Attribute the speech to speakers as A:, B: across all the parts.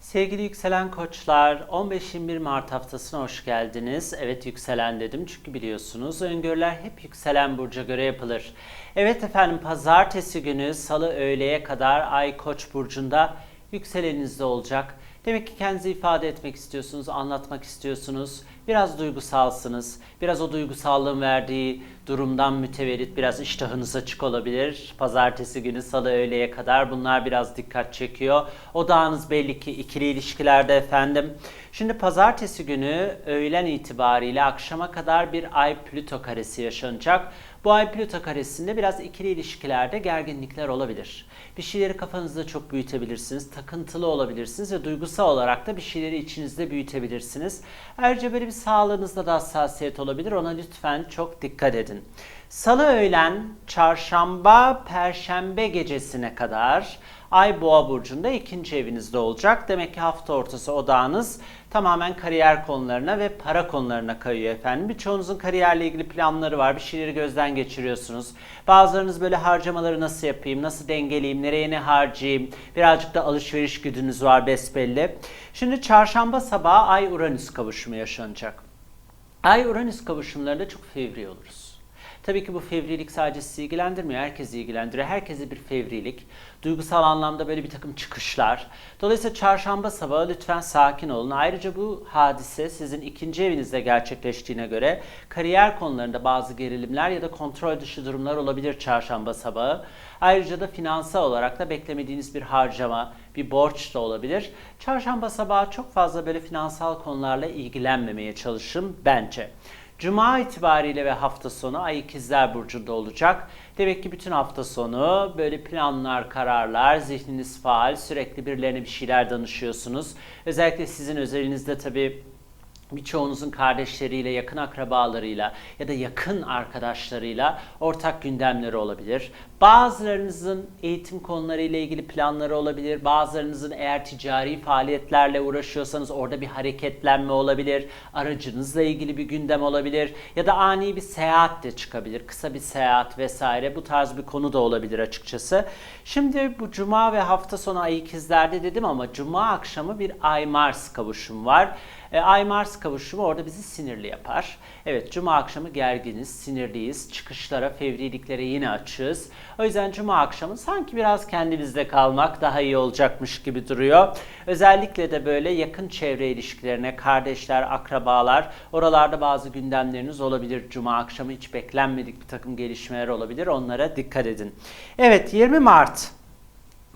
A: Sevgili yükselen koçlar, 15-21 Mart haftasına hoş geldiniz. Evet yükselen dedim çünkü biliyorsunuz öngörüler hep yükselen burca göre yapılır. Evet efendim pazartesi günü salı öğleye kadar Ay Koç burcunda yükselenizde olacak. Demek ki kendinizi ifade etmek istiyorsunuz, anlatmak istiyorsunuz. Biraz duygusalsınız. Biraz o duygusallığın verdiği durumdan mütevellit biraz iştahınız açık olabilir. Pazartesi günü salı öğleye kadar bunlar biraz dikkat çekiyor. Odağınız belli ki ikili ilişkilerde efendim. Şimdi pazartesi günü öğlen itibariyle akşama kadar bir ay Plüto karesi yaşanacak. Bu ay Plüto karesinde biraz ikili ilişkilerde gerginlikler olabilir. Bir şeyleri kafanızda çok büyütebilirsiniz, takıntılı olabilirsiniz ve duygusal olarak da bir şeyleri içinizde büyütebilirsiniz. Ayrıca böyle bir sağlığınızda da hassasiyet olabilir. Ona lütfen çok dikkat edin. Salı öğlen, çarşamba, perşembe gecesine kadar Ay Boğa burcunda ikinci evinizde olacak. Demek ki hafta ortası odağınız tamamen kariyer konularına ve para konularına kayıyor efendim. Birçoğunuzun kariyerle ilgili planları var. Bir şeyleri gözden geçiriyorsunuz. Bazılarınız böyle harcamaları nasıl yapayım, nasıl dengeleyeyim, nereye ne harcayayım. Birazcık da alışveriş güdünüz var besbelli. Şimdi çarşamba sabahı Ay Uranüs kavuşumu yaşanacak. Ay Uranüs kavuşumlarında çok fevri oluruz. Tabii ki bu fevrilik sadece sizi ilgilendirmiyor, herkesi ilgilendiriyor. Herkese bir fevrilik, duygusal anlamda böyle bir takım çıkışlar. Dolayısıyla çarşamba sabahı lütfen sakin olun. Ayrıca bu hadise sizin ikinci evinizde gerçekleştiğine göre kariyer konularında bazı gerilimler ya da kontrol dışı durumlar olabilir çarşamba sabahı. Ayrıca da finansal olarak da beklemediğiniz bir harcama, bir borç da olabilir. Çarşamba sabahı çok fazla böyle finansal konularla ilgilenmemeye çalışın bence. Cuma itibariyle ve hafta sonu Ay İkizler Burcu'nda olacak. Demek ki bütün hafta sonu böyle planlar, kararlar, zihniniz faal, sürekli birilerine bir şeyler danışıyorsunuz. Özellikle sizin özelinizde tabii birçoğunuzun kardeşleriyle, yakın akrabalarıyla ya da yakın arkadaşlarıyla ortak gündemleri olabilir. Bazılarınızın eğitim konularıyla ilgili planları olabilir. Bazılarınızın eğer ticari faaliyetlerle uğraşıyorsanız orada bir hareketlenme olabilir. Aracınızla ilgili bir gündem olabilir. Ya da ani bir seyahat de çıkabilir. Kısa bir seyahat vesaire. Bu tarz bir konu da olabilir açıkçası. Şimdi bu cuma ve hafta sonu ay ikizlerde dedim ama cuma akşamı bir ay Mars kavuşum var. E, Ay Mars kavuşumu orada bizi sinirli yapar. Evet cuma akşamı gerginiz, sinirliyiz. Çıkışlara, fevriliklere yine açığız. O yüzden cuma akşamı sanki biraz kendinizde kalmak daha iyi olacakmış gibi duruyor. Özellikle de böyle yakın çevre ilişkilerine, kardeşler, akrabalar, oralarda bazı gündemleriniz olabilir. Cuma akşamı hiç beklenmedik bir takım gelişmeler olabilir. Onlara dikkat edin. Evet 20 Mart.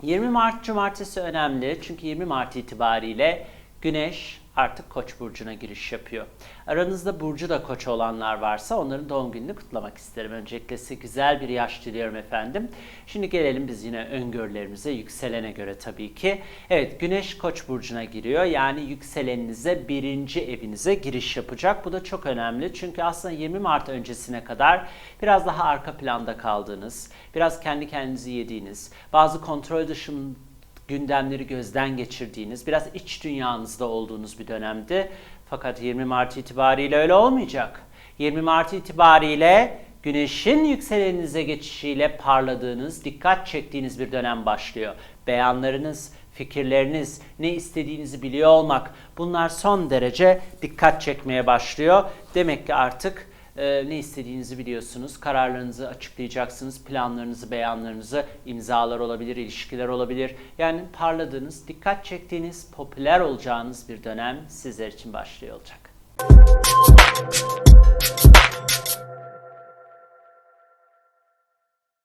A: 20 Mart Cumartesi önemli çünkü 20 Mart itibariyle Güneş artık Koç burcuna giriş yapıyor. Aranızda burcu da Koç olanlar varsa onların doğum gününü kutlamak isterim. Öncelikle size güzel bir yaş diliyorum efendim. Şimdi gelelim biz yine öngörülerimize yükselene göre tabii ki. Evet Güneş Koç burcuna giriyor. Yani yükseleninize birinci evinize giriş yapacak. Bu da çok önemli. Çünkü aslında 20 Mart öncesine kadar biraz daha arka planda kaldığınız, biraz kendi kendinizi yediğiniz, bazı kontrol dışında gündemleri gözden geçirdiğiniz, biraz iç dünyanızda olduğunuz bir dönemdi. Fakat 20 Mart itibariyle öyle olmayacak. 20 Mart itibariyle Güneşin yükseleninize geçişiyle parladığınız, dikkat çektiğiniz bir dönem başlıyor. Beyanlarınız, fikirleriniz, ne istediğinizi biliyor olmak bunlar son derece dikkat çekmeye başlıyor. Demek ki artık e, ne istediğinizi biliyorsunuz. Kararlarınızı açıklayacaksınız. Planlarınızı, beyanlarınızı, imzalar olabilir, ilişkiler olabilir. Yani parladığınız, dikkat çektiğiniz, popüler olacağınız bir dönem sizler için başlıyor olacak. Müzik